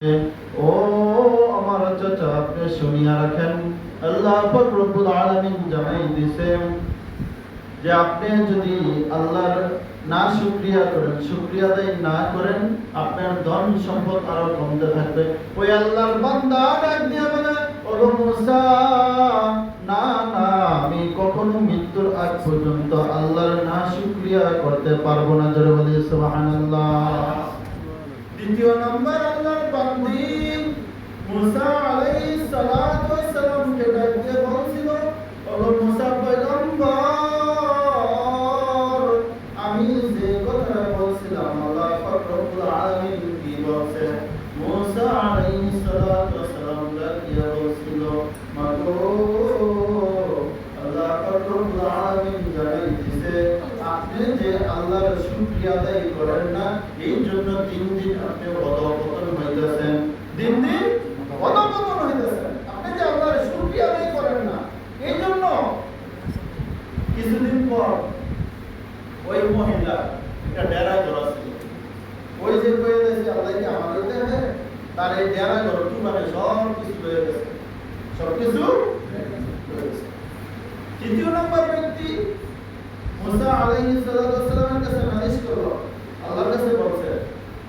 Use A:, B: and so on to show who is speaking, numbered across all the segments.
A: ও, আমার চাচা, আপনি শুনিয়া রাখেন। আল্লাহ রব্বুল আলামিন জানাই যে আপনি যদি আল্লাহর না শুকরিয়া করেন না করেন, আপনার ধন সম্পদ আরও কমতে থাকবে। ওই আল্লাহর বান্দা ডাক বলে মুসা, না না, আমি কখনো মৃত্যুর আগ পর্যন্ত আল্লাহর না শুকরিয়া করতে পারব না। জোরে বলি, সুবহানাল্লাহ। দ্বিতীয় নম্বর আল্লাহর বান্দি। মুসা আলাইহিস সালাতু ওয়াস সালাম কে ডাক দিয়ে বলছিল, ওগো মুসা পয়গম্বর, আমি যে কথা বলছিলাম, আল্লাহ পাক রব্বুল আলামিন কি বলছে মুসা আলাইহিস সালাতু ওয়াস সালাম ডাক দিয়ে বলছিল, মাগো আল্লাহ পাক রব্বুল আলামিন জানাই দিছে আপনি যে আল্লাহর শুকরিয়া আদায় করেন না, এই জন্য দিন দিন আপনি অধপতন হইতেছেন। দিন দিন অধপতন হইতেছেন। আপনি যে আল্লাহর শুকরিয়া আদায় করেন না, এই জন্য কিছুদিন পর ওই মহিলা, একটা ডেরা ঘর ছিল ওই যে কয়ে দিয়েছে, আল্লাহ কি আমাদের দেবে তার এই ডেরা ঘর মানে সব কিছু হয়ে গেছে সব কিছু তৃতীয় নম্বর ব্যক্তি মুসা আলাইহিস সালাতু ওয়াসসালামের কাছে নালিশ করল আল্লাহর কাছে বলছে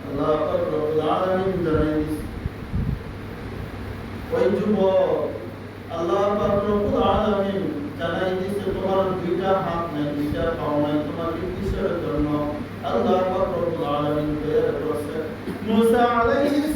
A: আল্লাহ পাক রব্বুল আলামিন জানাই দিছে ওই যুবক আল্লাহ পাক রব্বুল আলামিন জানাই দিছে তোমার দুইটা হাত নাই দুইটা পাও নাই তোমাকে কিসের জন্য আল্লাহ পাক রব্বুল আলামিন তৈরি করছে মুসা আলাইহিস